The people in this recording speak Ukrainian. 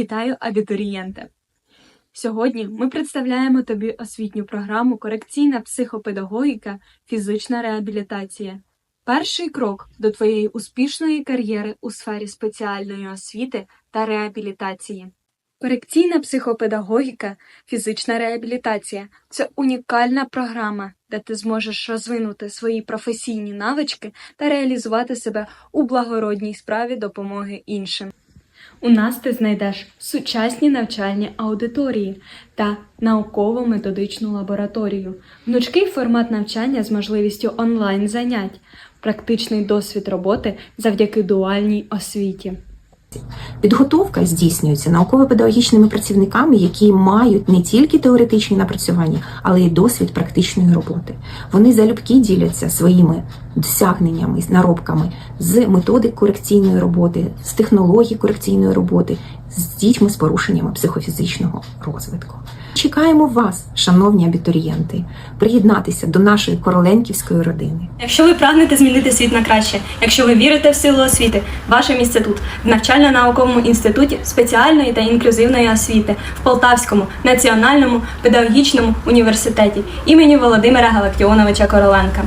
Вітаю, абітурієнте! Сьогодні ми представляємо тобі освітню програму Корекційна психопедагогіка, фізична реабілітація. Перший крок до твоєї успішної кар'єри у сфері спеціальної освіти та реабілітації. Корекційна психопедагогіка, фізична реабілітація це унікальна програма, де ти зможеш розвинути свої професійні навички та реалізувати себе у благородній справі допомоги іншим. У нас ти знайдеш сучасні навчальні аудиторії та науково-методичну лабораторію, гнучкий формат навчання з можливістю онлайн занять, практичний досвід роботи завдяки дуальній освіті. Підготовка здійснюється науково-педагогічними працівниками, які мають не тільки теоретичні напрацювання, але й досвід практичної роботи. Вони залюбки діляться своїми досягненнями, наробками з методик корекційної роботи, з технологій корекційної роботи, з дітьми з порушеннями психофізичного розвитку. Чекаємо вас, шановні абітурієнти, приєднатися до нашої короленківської родини. Якщо ви прагнете змінити світ на краще, якщо ви вірите в силу освіти, ваше місце тут, в навчально-науковому інституті спеціальної та інклюзивної освіти в Полтавському національному педагогічному університеті імені Володимира Галактіоновича Короленка.